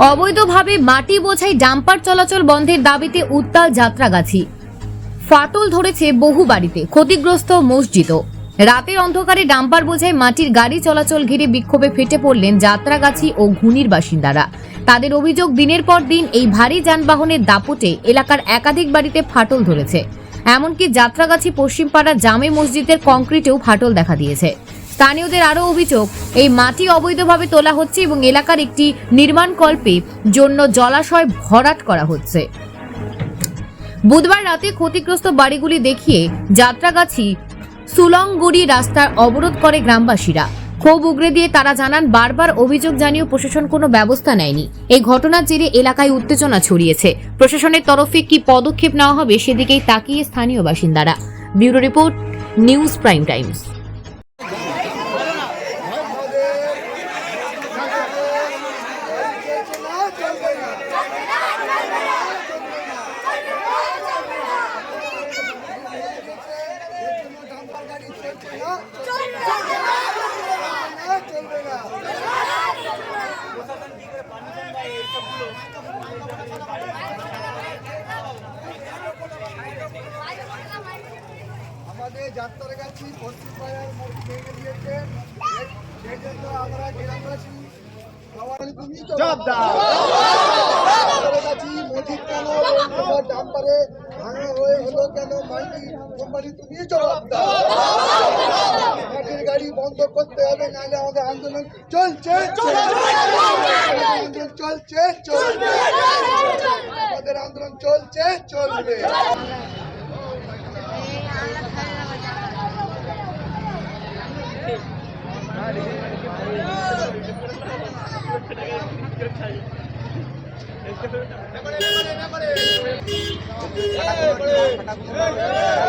অবৈধভাবে মাটি বোঝাই ডাম্পার চলাচল বন্ধের দাবিতে উত্তাল যাত্রাগাছি। ফাটল ধরেছে বহু বাড়িতে, ক্ষতিগ্রস্ত মসজিদও। রাতের অন্ধকারে ডাম্পার বোঝাই মাটির গাড়ি চলাচল ঘিরে বিক্ষোভে ফেটে পড়লেন যাত্রাগাছি ও ঘুনির বাসিন্দারা। তাদের অভিযোগ, দিনের পর দিন এই ভারী যানবাহনের দাপটে এলাকার একাধিক বাড়িতে ফাটল ধরেছে। এমনকি যাত্রাগাছি পশ্চিমপাড়া জামে মসজিদের কংক্রিটেও ফাটল দেখা দিয়েছে। স্থানীয়দের আরও অভিযোগ, এই মাটি অবৈধভাবে তোলা হচ্ছে এবং এলাকার একটি নির্মাণ কল্পে জন্য জলাশয় ভরাট করা হচ্ছে। বুধবার রাতে ক্ষতিগ্রস্ত বাড়িগুলি দেখিয়ে যাত্রাগাছি সুলংগুড়ি রাস্তার অবরোধ করে গ্রামবাসীরা। ক্ষোভ উগরে দিয়ে তারা জানান, বারবার অভিযোগ জানিয়েও প্রশাসন কোনো ব্যবস্থা নেয়নি। এই ঘটনার জেরে এলাকায় উত্তেজনা ছড়িয়েছে। প্রশাসনের তরফে কি পদক্ষেপ নেওয়া হবে সেদিকেই তাকিয়ে স্থানীয় বাসিন্দারা। Bureau report, news prime times. আমাদের যাত্রার কাছে পশ্চিমবাংলার মুখ আমরা গ্রামবাসী সবাই তুমি জবাব দাও যাত্রার কাছে মসজিদ কেন তোমার ডাম্পারে ভাঙা হয়ে হলো কেন মাটি কোম্পানি তুমি জবাব গাড়ি বন্ধ করতে হবে, নাহলে আমাদের আন্দোলন চলছে আন্দোলন চলছে, চলবে। আমাদের আন্দোলন চলছে, চলবে। Hey, hey, hey, hey.